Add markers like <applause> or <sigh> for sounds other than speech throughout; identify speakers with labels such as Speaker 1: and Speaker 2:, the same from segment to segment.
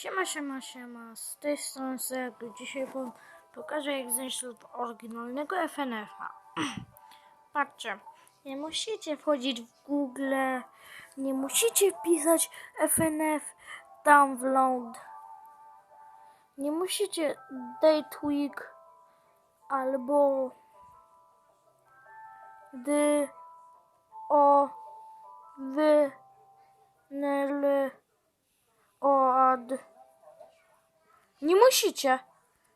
Speaker 1: Siema, siema, siema. Z tej strony Zegu. Dzisiaj po, pokażę jak znaleźć oryginalnego FNF-a. <clears throat> Patrzcie, nie musicie wchodzić w Google, nie musicie wpisać FNF download. Nie musicie date week albo gdy o wy nel od. Nie musicie,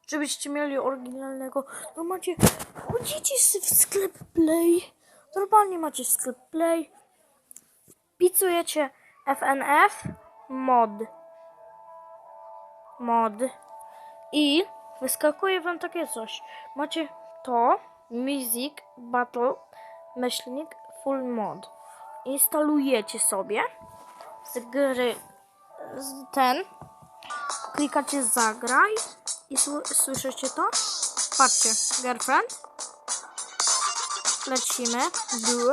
Speaker 1: żebyście mieli oryginalnego. No macie, chodzicie w sklep Play. Normalnie macie sklep Play. Wpisujecie FNF mod. Mod. I wyskakuje wam takie coś. Macie to, Music Battle, myślnik Full Mod. Instalujecie sobie z gry z- ten, klikacie zagraj i sły- słyszycie to? Patrzcie, girlfriend. Lecimy. Du.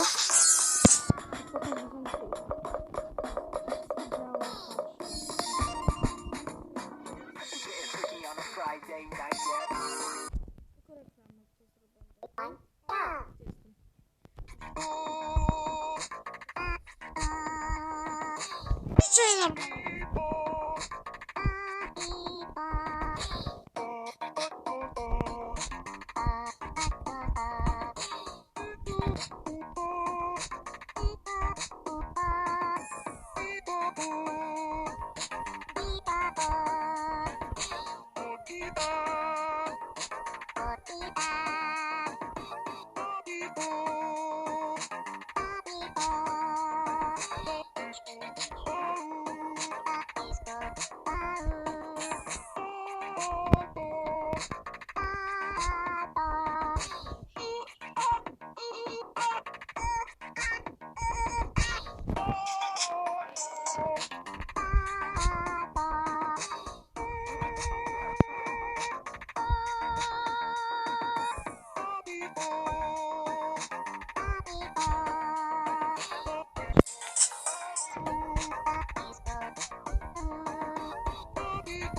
Speaker 1: Jeszcze.